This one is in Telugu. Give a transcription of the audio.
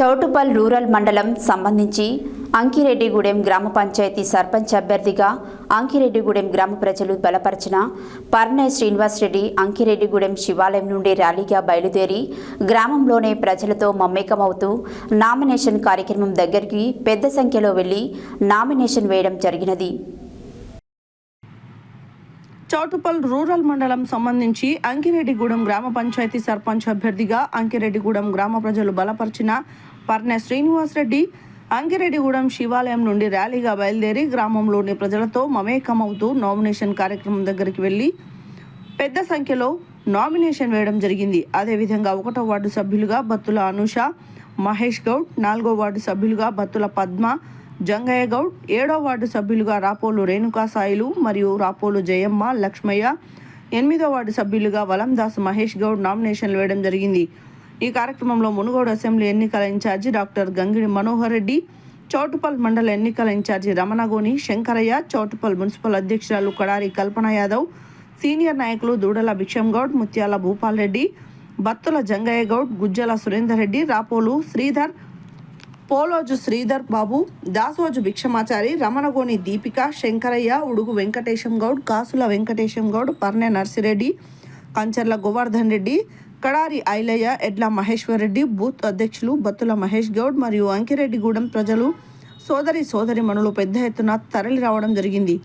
చౌటుపల్ రూరల్ మండలం సంబంధించి అంకిరెడ్డిగూడెం గ్రామ పంచాయతీ సర్పంచ్ అభ్యర్థిగా అంకిరెడ్డిగూడెం గ్రామ ప్రజలు బలపరిచిన పర్ణయ శ్రీనివాసరెడ్డి అంకిరెడ్డిగూడెం శివాలయం నుండి ర్యాలీగా బయలుదేరి గ్రామంలోనే ప్రజలతో మమ్మేకమవుతూ నామినేషన్ కార్యక్రమం దగ్గరికి పెద్ద సంఖ్యలో వెళ్ళి నామినేషన్ వేయడం జరిగినది. చౌటుపల్ రూరల్ మండలం సంబంధించి అంకిరెడ్డిగూడెం గ్రామ పంచాయతీ సర్పంచ్ అభ్యర్థిగా అంకిరెడ్డిగూడెం గ్రామ ప్రజలు బలపరిచిన పర్నె శ్రీనివాసరెడ్డి అంకిరెడ్డిగూడెం శివాలయం నుండి ర్యాలీగా బయలుదేరి గ్రామంలోని ప్రజలతో మమేకమవుతూ నామినేషన్ కార్యక్రమం దగ్గరికి వెళ్ళి పెద్ద సంఖ్యలో నామినేషన్ వేయడం జరిగింది. అదేవిధంగా ఒకటో వార్డు సభ్యులుగా బత్తుల అనుష మహేష్ గౌడ్ నాలుగో వార్డు సభ్యులుగా బత్తుల పద్మ జంగయ్య గౌడ్ ఏడో వార్డు సభ్యులుగా రాపోలు రేణుకా సాయిలు మరియు రాపోలు జయమ్మ లక్ష్మయ్య. ఎనిమిదో వార్డు సభ్యులుగా వలందాస్ మహేష్ గౌడ్ నామినేషన్లు వేయడం జరిగింది. ఈ కార్యక్రమంలో మునుగోడు అసెంబ్లీ ఎన్నికల ఇన్ఛార్జి డాక్టర్ గంగిడి మనోహర్ రెడ్డి చౌటుపల్ మండల ఎన్నికల ఇన్ఛార్జి రమణగోని శంకరయ్య చౌటుపల్ మున్సిపల్ అధ్యక్షురాలు కడారి కల్పన యాదవ్ సీనియర్ నాయకులు దూడల భిక్షం గౌడ్ ముత్యాల భూపాల్ రెడ్డి బత్తుల జంగయ్య గౌడ్ గుజ్జల సురేందర్ రెడ్డి రాపోలు శ్రీధర్ పోలోజు శ్రీధర్ బాబు దాసోజు భిక్షమాచారి రమణగోని దీపిక శంకరయ్య ఉడుగు వెంకటేశం గౌడ్ కాసుల వెంకటేశం గౌడ్ పర్నె నర్సిరెడ్డి కంచర్ల గోవర్ధన్ రెడ్డి కడారి ఐలయ్య ఎడ్ల మహేశ్వర్ రెడ్డి బూత్ అధ్యక్షులు బత్తుల మహేష్ గౌడ్ మరియు అంకిరెడ్డిగూడెం ప్రజలు సోదరి సోదరి మనులు పెద్ద ఎత్తున తరలి రావడం జరిగింది.